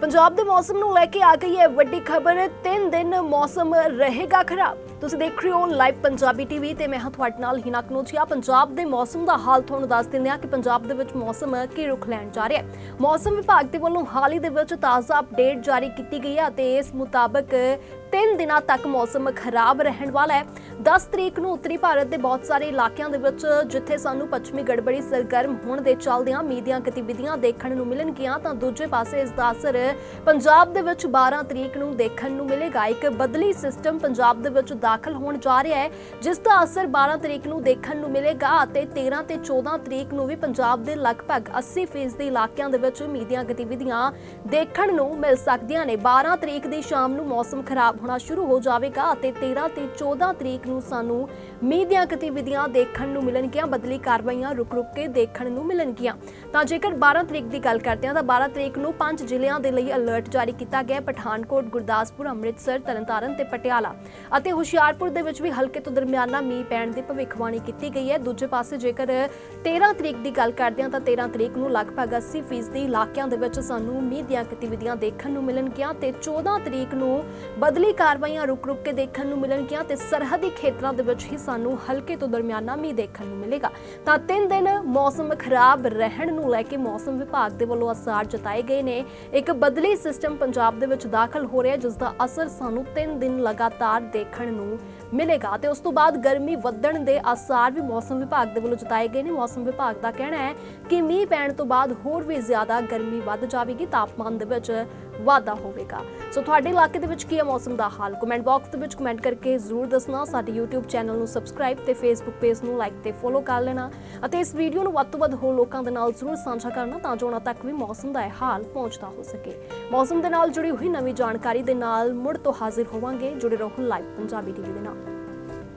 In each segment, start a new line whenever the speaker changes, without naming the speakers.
ਪੰਜਾਬ ਦੇ ਮੌਸਮ ਨੂੰ ਲੈ ਕੇ ਆ ਗਈ ਹੈ ਵੱਡੀ ਖਬਰ। ਤਿੰਨ ਦਿਨ ਮੌਸਮ ਰਹੇਗਾ ਖਰਾਬ। ਤੁਸੀਂ ਦੇਖ ਰਹੇ ਹੋ ਲਾਈਵ ਪੰਜਾਬੀ ਟੀਵੀ ਤੇ ਮੈਂ ਹਾਂ ਤੁਹਾਡੇ ਨਾਲ ਹਿਨਾ ਕਨੋਚੀਆ ਪੰਜਾਬ ਦੇ ਮੌਸਮ ਦਾ ਹਾਲ ਤੁਹਾਨੂੰ ਦੱਸ ਦਿੰਦੇ ਹਾਂ ਕਿ ਪੰਜਾਬ ਦੇ ਵਿੱਚ ਮੌਸਮ ਕੀ ਰੁਖ ਲੈਣ ਜਾ ਰਿਹਾ ਹੈ। ਮੌਸਮ ਵਿਭਾਗ ਦੇ ਵੱਲੋਂ ਹਾਲ ਹੀ ਦੇ ਵਿੱਚ ਤਾਜ਼ਾ ਅਪਡੇਟ ਜਾਰੀ ਕੀਤੀ ਗਈ ਹੈ ਅਤੇ ਇਸ ਮੁਤਾਬਕ ਤਿੰਨ ਦਿਨਾਂ ਤੱਕ ਮੌਸਮ ਖਰਾਬ ਰਹਿਣ ਵਾਲਾ ਹੈ। 10 ਤਰੀਕ ਨੂੰ ਉੱਤਰੀ ਭਾਰਤ ਦੇ ਬਹੁਤ ਸਾਰੇ ਇਲਾਕਿਆਂ ਦੇ ਵਿੱਚ, ਜਿੱਥੇ ਸਾਨੂੰ ਪੱਛਮੀ ਗੜਬੜੀ, ਸਰਗਰਮ ਹੋਣ ਦੇ ਚੱਲਦਿਆਂ ਮੀਂਹ ਦੀਆਂ ਗਤੀਵਿਧੀਆਂ ਦੇਖਣ ਨੂੰ ਮਿਲਣਗੀਆਂ, ਤਾਂ ਦੂਜੇ ਪਾਸੇ ਇਸ ਦਾ ਅਸਰ ਪੰਜਾਬ ਦੇ ਵਿੱਚ 12 ਤਰੀਕ ਨੂੰ ਦੇਖਣ ਨੂੰ ਮਿਲੇਗਾ। ਇੱਕ ਬਦਲੀ ਸਿਸਟਮ ਪੰਜਾਬ ਦੇ ਵਿੱਚ ਦਾਖਲ ਹੋਣ ਜਾ ਰਿਹਾ ਹੈ, ਜਿਸ ਦਾ ਅਸਰ 12 ਤਰੀਕ ਨੂੰ ਦੇਖਣ ਨੂੰ ਮਿਲੇਗਾ ਅਤੇ 13 ਤੇ 14 ਤਰੀਕ ਨੂੰ ਵੀ ਪੰਜਾਬ ਦੇ ਲਗਭਗ 80% ਦੇ ਇਲਾਕਿਆਂ ਦੇ ਵਿੱਚ ਮੀਂਹ ਦੀਆਂ ਗਤੀਵਿਧੀਆਂ ਦੇਖਣ ਨੂੰ ਮਿਲ ਸਕਦੀਆਂ ਨੇ। 12 ਤਰੀਕ ਦੀ ਸ਼ਾਮ ਨੂੰ ਮੌਸਮ ਖਰਾਬ ਹੋਣਾ ਸ਼ੁਰੂ ਹੋ ਜਾਵੇਗਾ ਅਤੇ 13 ਤੇ 14 ਤਰੀਕ ਨੂੰ ਸਾਨੂੰ ਮੀਂਹ ਦੀਆਂ ਗਤੀਵਿਧੀਆਂ ਦੇਖਣ ਨੂੰ ਮਿਲਣਗੀਆਂ, ਬਦਲੀ ਕਾਰਵਾਈਆਂ ਰੁਕ-ਰੁਕ ਕੇ ਦੇਖਣ ਨੂੰ ਮਿਲਣਗੀਆਂ। ਤਾਂ ਜੇਕਰ 12 ਤਰੀਕ ਦੀ ਗੱਲ ਕਰਦੇ ਹਾਂ, ਤਾਂ 12 ਤਰੀਕ ਨੂੰ ਪੰਜ ਜ਼ਿਲ੍ਹਿਆਂ ਦੇ ਲਈ ਅਲਰਟ ਜਾਰੀ ਕੀਤਾ ਗਿਆ ਪਠਾਨਕੋਟ, ਗੁਰਦਾਸਪੁਰ, ਅੰਮ੍ਰਿਤਸਰ, ਤਰਨਤਾਰਨ ਤੇ ਪਟਿਆਲਾ। ਅਤੇ ਹੁਸ਼ਿਆਰਪੁਰ ਦੇ ਵਿੱਚ ਵੀ ਹਲਕੇ ਤੋਂ ਦਰਮਿਆਨਾ ਮੀਂਹ ਪੈਣ ਦੀ ਭਵਿੱਖਬਾਣੀ ਕੀਤੀ ਗਈ ਹੈ। ਦੂਜੇ ਪਾਸੇ ਜੇਕਰ 13 ਤਰੀਕ ਦੀ ਗੱਲ ਕਰਦੇ ਹਾਂ, ਤਾਂ 13 ਤਰੀਕ ਨੂੰ ਲਗਭਗ 80% ਦੇ ਇਲਾਕਿਆਂ ਦੇ ਵਿੱਚ ਸਾਨੂੰ ਮੀਂਹ ਦੀਆਂ ਗਤੀਵਿਧੀਆਂ ਦੇਖਣ ਨੂੰ ਮਿਲਣਗੀਆਂ ਤੇ 14 ਤਰੀਕ ਨੂੰ ਬਦਲੀ ਕਾਰਵਾਈਆਂ ਰੁਕ-ਰੁਕ ਕੇ ਦੇਖਣ ਨੂੰ ਮਿਲਣਗੀਆਂ ਤੇ ਸਰਹੱਦੀ ਖੇਤਰਾਂ ਦੇ ਵਿੱਚ ਹੀ ਸਾਨੂੰ ਹਲਕੇ ਤੋਂ ਦਰਮਿਆਨਾ ਮੀਂਹ ਦੇਖਣ ਨੂੰ ਮਿਲੇਗਾ। ਤਾਂ ਤਿੰਨ ਦਿਨ ਮੌਸਮ ਖਰਾਬ ਰਹਿਣ ਨੂੰ ਲੈ ਕੇ ਮੌਸਮ ਵਿਭਾਗ ਦੇ ਵੱਲੋਂ ਅਸਾਰ ਜਤਾਏ ਗਏ ਨੇ। ਇੱਕ ਬਦਲੀ ਸਿਸਟਮ ਪੰਜਾਬ ਦੇ ਵਿੱਚ ਦਾਖਲ ਹੋ ਰਿਹਾ, ਜਿਸ ਦਾ ਅਸਰ ਸਾਨੂੰ ਤਿੰਨ ਦਿਨ ਲਗਾਤਾਰ ਦੇਖਣ ਨੂੰ ਮਿਲੇਗਾ। ਤੇ ਉਸ ਤੋਂ ਬਾਅਦ ਗਰਮੀ ਵਧਣ ਦੇ ਅਸਾਰ ਵੀ ਮੌਸਮ ਵਿਭਾਗ ਦੇ ਵੱਲੋਂ ਜਤਾਏ ਗਏ ਨੇ। ਮੌਸਮ ਵਿਭਾਗ ਦਾ ਕਹਿਣਾ ਹੈ ਕਿ ਮੀਂਹ ਪੈਣ ਤੋਂ ਬਾਅਦ ਹੋਰ ਵੀ ਜ਼ਿਆਦਾ ਗਰਮੀ ਵੱਧ ਜਾਵੇਗੀ। ਤਾਪਮਾਨ ਦੇ ਵਿੱਚ ਵਾਧਾ ਹੋਵੇਗਾ। ਸੋ ਤੁਹਾਡੇ ਇਲਾਕੇ ਦੇ ਵਿੱਚ ਕੀ ਹੈ ਮੌਸਮ ਦਾ ਹਾਲ? ਕਮੈਂਟ ਬਾਕਸ ਦੇ ਵਿੱਚ ਕਮੈਂਟ ਕਰਕੇ ਜ਼ਰੂਰ ਦੱਸਣਾ। ਸਾਡੇ YouTube ਚੈਨਲ ਨੂੰ ਸਬਸਕ੍ਰਾਈਬ ਤੇ Facebook ਪੇਜ ਨੂੰ ਲਾਈਕ ਤੇ ਫੋਲੋ ਕਰ ਲੈਣਾ। ਅਤੇ ਇਸ ਵੀਡੀਓ ਨੂੰ ਵੱਧ ਤੋਂ ਵੱਧ ਹੋਰ ਲੋਕਾਂ ਦੇ ਨਾਲ ਜ਼ਰੂਰ ਸਾਂਝਾ ਕਰਨਾ ਤਾਂ ਜੋ ਉਹਨਾਂ ਤੱਕ ਵੀ ਮੌਸਮ ਦਾ ਇਹ ਹਾਲ ਪਹੁੰਚਦਾ ਹੋ ਸਕੇ। ਮੌਸਮ ਦੇ ਨਾਲ ਜੁੜੀ ਹੋਈ ਨਵੀਂ ਜਾਣਕਾਰੀ ਦੇ ਨਾਲ ਮੁੜ ਤੋਂ ਹਾਜ਼ਰ ਹੋਵਾਂਗੇ। ਜੁੜੇ ਰਹੋ ਲਾਈਵ ਪੰਜਾਬੀ ਟੀਵੀ ਦੇ ਨਾਲ।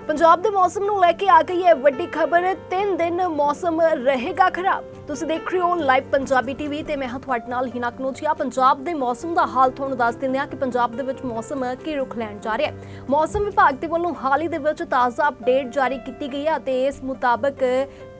ਪੰਜਾਬ ਦੇ ਮੌਸਮ ਨੂੰ ਲੈ ਕੇ ਆ ਗਈ ਹੈ ਵੱਡੀ ਖਬਰ। ਤਿੰਨ ਦਿਨ ਮੌਸਮ ਰਹੇਗਾ ਖਰਾਬ। ਤੁਸੀਂ ਦੇਖ ਰਹੇ ਹੋ ਲਾਈਵ ਪੰਜਾਬੀ ਟੀਵੀ ਤੇ ਮੈਂ ਹਾਂ ਤੁਹਾਡੇ ਨਾਲ ਹਿਨਾ ਕਨੋਚੀਆ ਪੰਜਾਬ ਦੇ ਮੌਸਮ ਦਾ ਹਾਲ ਤੁਹਾਨੂੰ ਦੱਸ ਦਿੰਦੇ ਹਾਂ ਕਿ ਪੰਜਾਬ ਦੇ ਵਿੱਚ ਮੌਸਮ ਕੀ ਰੁਖ ਲੈਣ ਜਾ ਰਿਹਾ ਹੈ। ਮੌਸਮ ਵਿਭਾਗ ਦੇ ਵੱਲੋਂ ਹਾਲ ਹੀ ਦੇ ਵਿੱਚ ਤਾਜ਼ਾ ਅਪਡੇਟ ਜਾਰੀ ਕੀਤੀ ਗਈ ਹੈ ਅਤੇ ਇਸ ਮੁਤਾਬਕ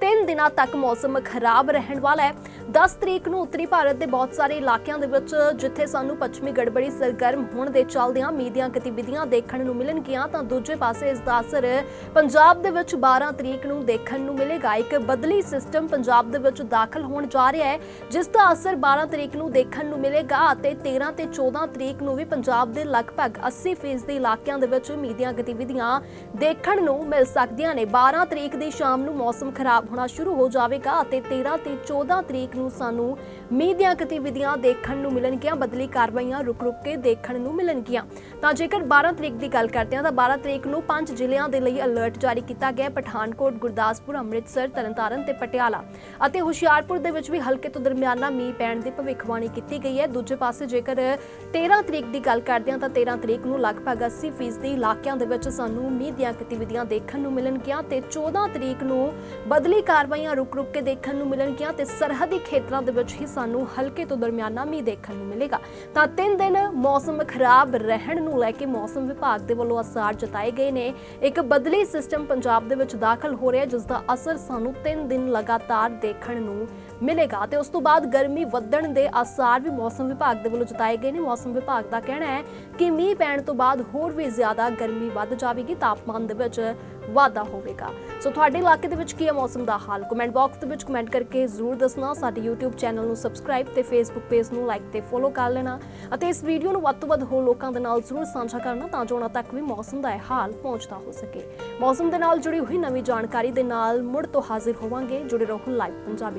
ਤਿੰਨ ਦਿਨਾਂ ਤੱਕ ਮੌਸਮ ਖਰਾਬ ਰਹਿਣ ਵਾਲਾ ਹੈ। 10 ਤਰੀਕ ਨੂੰ ਉੱਤਰੀ ਭਾਰਤ ਦੇ ਬਹੁਤ ਸਾਰੇ ਇਲਾਕਿਆਂ ਦੇ ਵਿੱਚ ਜਿੱਥੇ ਸਾਨੂੰ ਪੱਛਮੀ ਗੜਬੜੀ, ਸਰਗਰਮ ਹੋਣ ਦੇ ਚੱਲਦਿਆਂ ਮੀਂਹ ਦੀਆਂ ਗਤੀਵਿਧੀਆਂ ਦੇਖਣ ਨੂੰ ਮਿਲਣਗੀਆਂ, ਤਾਂ ਦੂਜੇ ਪਾਸੇ ਇਸ ਦਾ ਅਸਰ ਪੰਜਾਬ ਦੇ ਵਿੱਚ 12 ਤਰੀਕ ਨੂੰ ਦੇਖਣ ਨੂੰ ਮਿਲੇਗਾ। ਇੱਕ ਬਦਲੀ ਸਿਸਟਮ ਪੰਜਾਬ ਦੇ ਵਿੱਚ ਦਾਖਲ ਹੋਣ ਜਾ ਰਿਹਾ ਹੈ, ਜਿਸ ਦਾ ਅਸਰ 12 ਤਰੀਕ ਨੂੰ ਦੇਖਣ ਨੂੰ ਮਿਲੇਗਾ ਅਤੇ 13 ਤੇ 14 ਤਰੀਕ ਨੂੰ ਵੀ ਪੰਜਾਬ ਦੇ ਲਗਭਗ 80% ਦੇ ਇਲਾਕਿਆਂ ਦੇ ਵਿੱਚ ਮੀਂਹ ਦੀਆਂ ਗਤੀਵਿਧੀਆਂ ਦੇਖਣ ਨੂੰ ਮਿਲ ਸਕਦੀਆਂ ਨੇ। 12 ਤਰੀਕ ਦੀ ਸ਼ਾਮ ਨੂੰ ਮੌਸਮ ਖਰਾਬ ਹੋਣਾ ਸ਼ੁਰੂ ਹੋ ਜਾਵੇਗਾ ਅਤੇ 13 ਤੇ 14 ਤਰੀਕ ਨੂੰ ਸਾਨੂੰ ਮੀਂਹ ਗਤੀਵਿਧੀਆਂ ਦੇਖਣ ਨੂੰ ਮਿਲਣਗੀਆਂ, ਬਦਲੀ ਕਾਰਵਾਈਆਂ ਰੁਕ-ਰੁਕ ਕੇ ਦੇਖਣ ਨੂੰ ਮਿਲਣਗੀਆਂ। ਤਾਂ ਜੇਕਰ 12 ਤਰੀਕ ਦੀ ਗੱਲ ਕਰਦੇ ਹਾਂ, ਤਾਂ 12 ਤਰੀਕ ਨੂੰ ਪੰਜ ਜ਼ਿਲ੍ਹਿਆਂ ਦੇ ਲਈ ਅਲਰਟ ਜਾਰੀ ਕੀਤਾ ਗਿਆ ਪਠਾਨਕੋਟ, ਗੁਰਦਾਸਪੁਰ, ਅੰਮ੍ਰਿਤਸਰ, ਤਰਨਤਾਰਨ ਤੇ ਪਟਿਆਲਾ ਅਤੇ ਹੁਸ਼ਿਆਰ ਹੁਸ਼ਿਆਰਪੁਰ ਦੇ ਵਿੱਚ ਵੀ ਹਲਕੇ ਤੋਂ ਦਰਮਿਆਨਾ ਮੀਂਹ ਪੈਣ ਦੀ ਭਵਿੱਖਬਾਣੀ ਕੀਤੀ ਗਈ ਹੈ। ਦੂਜੇ ਪਾਸੇ ਜੇਕਰ 13 ਤਰੀਕ ਦੀ ਗੱਲ ਕਰਦੇ ਹਾਂ ਤਾਂ 13 ਤਰੀਕ ਨੂੰ ਲਗਭਗ 80% ਦੇ ਇਲਾਕਿਆਂ ਦੇ ਵਿੱਚ ਸਾਨੂੰ ਮੀਂਹ ਦੀਆਂ ਗਤੀਵਿਧੀਆਂ ਦੇਖਣ ਨੂੰ ਮਿਲਣਗੀਆਂ ਤੇ 14 ਤਰੀਕ ਨੂੰ ਬਦਲੀ ਕਾਰਵਾਈਆਂ ਰੁਕ-ਰੁਕ ਕੇ ਦੇਖਣ ਨੂੰ ਮਿਲਣਗੀਆਂ ਤੇ ਸਰਹੱਦੀ ਖੇਤਰਾਂ ਦੇ ਵਿੱਚ ਹੀ ਸਾਨੂੰ ਹਲਕੇ ਤੋਂ ਦਰਮਿਆਨਾ ਮੀਂਹ ਦੇਖਣ ਨੂੰ ਮਿਲੇਗਾ। ਤਾਂ ਤਿੰਨ ਦਿਨ ਮੌਸਮ ਖਰਾਬ ਰਹਿਣ ਨੂੰ ਲੈ ਕੇ ਮੌਸਮ ਵਿਭਾਗ ਦੇ ਵੱਲੋਂ ਅਸਾਰ ਜਤਾਏ ਗਏ ਨੇ। ਇੱਕ ਬਦਲੀ ਸਿਸਟਮ ਪੰਜਾਬ ਦੇ ਵਿੱਚ ਦਾਖਲ ਹੋ ਰਿਹਾ ਹੈ, ਜਿਸ ਦਾ ਅਸਰ ਸਾਨੂੰ ਤਿੰਨ ਦਿਨ ਲਗਾਤਾਰ ਦੇਖਣ ਨੂੰ ਮਿਲੇਗਾ ਤੇ ਉਸ ਤੋਂ ਬਾਅਦ ਗਰਮੀ ਵਧਣ ਦੇ ਆਸਾਰ ਵੀ ਮੌਸਮ ਵਿਭਾਗ ਦੇ ਵੱਲੋਂ ਜਤਾਏ ਗਏ ਨੇ। ਮੌਸਮ ਵਿਭਾਗ ਦਾ ਕਹਿਣਾ ਹੈ ਕਿ ਮੀਂਹ ਪੈਣ ਤੋਂ ਬਾਅਦ ਹੋਰ ਵੀ ਜ਼ਿਆਦਾ ਗਰਮੀ ਵੱਧ ਜਾਵੇਗੀ, ਤਾਪਮਾਨ ਦੇ ਵਿੱਚ ਵਾਧਾ ਹੋਵੇਗਾ। ਸੋ ਤੁਹਾਡੇ ਇਲਾਕੇ ਦੇ ਵਿੱਚ ਕੀ ਹੈ ਮੌਸਮ ਦਾ ਹਾਲ? ਕਮੈਂਟ ਬਾਕਸ ਦੇ ਵਿੱਚ ਕਮੈਂਟ ਕਰਕੇ ਜ਼ਰੂਰ ਦੱਸਣਾ। ਸਾਡੇ YouTube ਚੈਨਲ ਨੂੰ ਸਬਸਕ੍ਰਾਈਬ ਤੇ Facebook ਪੇਜ ਨੂੰ ਲਾਈਕ ਤੇ ਫੋਲੋ ਕਰ ਲੈਣਾ ਅਤੇ ਇਸ ਵੀਡੀਓ ਨੂੰ ਵੱਧ ਤੋਂ ਵੱਧ ਹੋਰ ਲੋਕਾਂ ਦੇ ਨਾਲ ਜ਼ਰੂਰ ਸਾਂਝਾ ਕਰਨਾ ਤਾਂ ਜੋ ਉਹਨਾਂ ਤੱਕ ਵੀ ਮੌਸਮ ਦਾ ਇਹ ਹਾਲ ਪਹੁੰਚਦਾ ਹੋ ਸਕੇ। ਮੌਸਮ ਦੇ ਨਾਲ ਜੁੜੀ ਹੋਈ ਨਵੀਂ ਜਾਣਕਾਰੀ ਦੇ ਨਾਲ ਮੁੜ ਤੋਂ ਹਾਜ਼ਰ ਹੋਵਾਂਗੇ। ਜੁੜੇ ਰਹੋ live Punjabi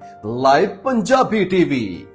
live Punjabi TV